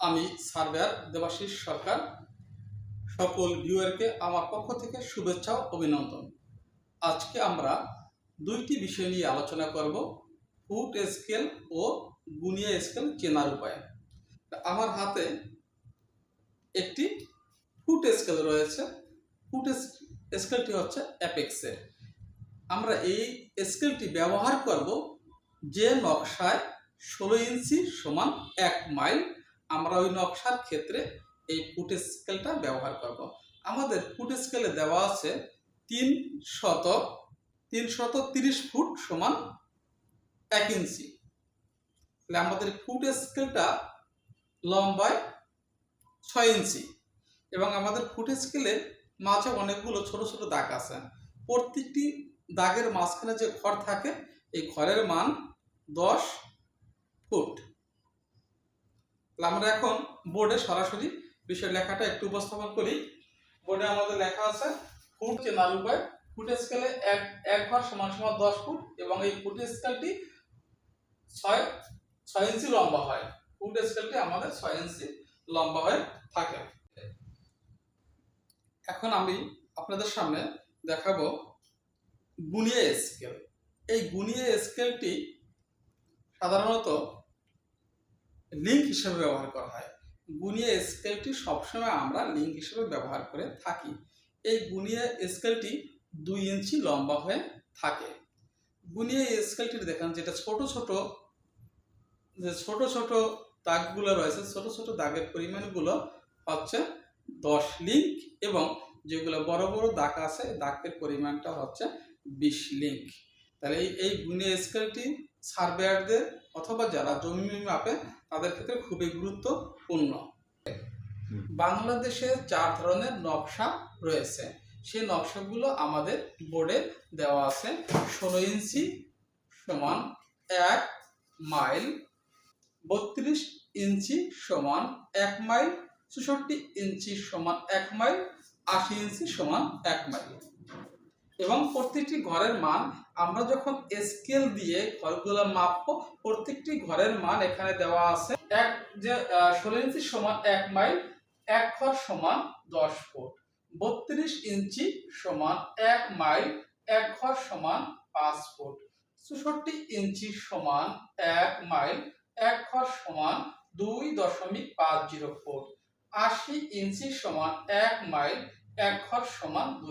আমি সার্ভেয়ার দেবাশিস সরকার, সকল ভিউয়ারকে আমার পক্ষ থেকে শুভেচ্ছা অভিনন্দন। আজকে আমরা দুইটি বিষয় নিয়ে আলোচনা করব, ফুট স্কেল ও গুনিয়া স্কেল চেনার উপায়। আমার হাতে একটি ফুট স্কেল রয়েছে। ফুট স্কেলটি হচ্ছে অ্যাপেক্সের আমরা এই স্কেলটি ব্যবহার করব যে নকশায় ষোলো ইঞ্চি সমান এক মাইল আমরা ওই নকশার ক্ষেত্রে এই ফুট স্কেলটা ব্যবহার করব। আমাদের ফুট স্কেলে দেওয়া আছে তিন শত তিন শত তিরিশ ফুট সমান এক ইঞ্চি। তাহলে আমাদের ফুট স্কেলটা লম্বায় ছয় ইঞ্চি এবং আমাদের ফুট স্কেলের মাঝে অনেকগুলো ছোট ছোট দাগ আছে। প্রত্যেকটি দাগের মাঝখানে যে ঘর থাকে, এই ঘরের মান দশ ফুট। আমরা এখন বোর্ডে সরাসরি বিষয় লেখাটা একটু উপস্থাপন করি। বোর্ডে আমাদের লেখা আছে, ফুট চেনার উপায়। ফুট স্কেলে এক এক ঘর সমান সমান দশ ফুট এবং এই ফুট স্কেলটি ছয় ছয় ইঞ্চি লম্বা হয়। ফুট স্কেলটি আমাদের ছয় ইঞ্চি লম্বা হয়ে থাকে। এখন আমি আপনাদের সামনে দেখাবো গুনিয়ে স্কেল। এই গুনিয়ে স্কেলটি সাধারণত লিঙ্ক হিসেবে ব্যবহার করা হয়। গুনিয়ে স্কেলটি সবসময় আমরা লিঙ্ক হিসেবে ব্যবহার করে থাকি। এই গুনিয়ে স্কেলটি দুই ইঞ্চি লম্বা হয়ে থাকে। গুনিয়ে স্কেলটি দেখেন যেটা ছোট ছোট, যে ছোট ছোট দাগগুলো রয়েছে, ছোট ছোট দাগের পরিমাণগুলো হচ্ছে দশ লিঙ্ক এবং যেগুলো বড় বড় দাগ আছে, দাগের পরিমাণটা হচ্ছে বিশ লিঙ্ক তাহলে এই গুণে স্কেলটি সার্ভেয়ারদের অথবা যারা জমি মাপে, তাদের ক্ষেত্রে খুবই গুরুত্বপূর্ণ। বাংলাদেশে চার ধরনের নকশা রয়েছে। সেই নকশাগুলো আমাদের বোর্ডে দেওয়া আছে। ষোলো ইঞ্চি সমান এক মাইল, বত্রিশ ইঞ্চি সমান এক মাইল, চৌষট্টি ইঞ্চি সমান এক মাইল, আশি ইঞ্চি সমান এক মাইল। এবং প্রত্যেকটি ঘরের মান আমরা যখন স্কেল দিয়ে ঘরগুলো মাপবো, প্রত্যেকটি ঘরের মান এখানে দেওয়া আছে এক যে ষোলো ইঞ্চি সমান এক মাইল, এক ঘর সমান দশ ফুট। বত্রিশ ইঞ্চি সমান এক মাইল, এক ঘর সমান পাঁচ ফুট। চৌষট্টি ইঞ্চি সমান এক মাইল, এক ঘর সমান দুই দশমিক পাঁচ জিরো ফুট। আশি ইঞ্চি সমান এক মাইল, এক ঘর সমান দুই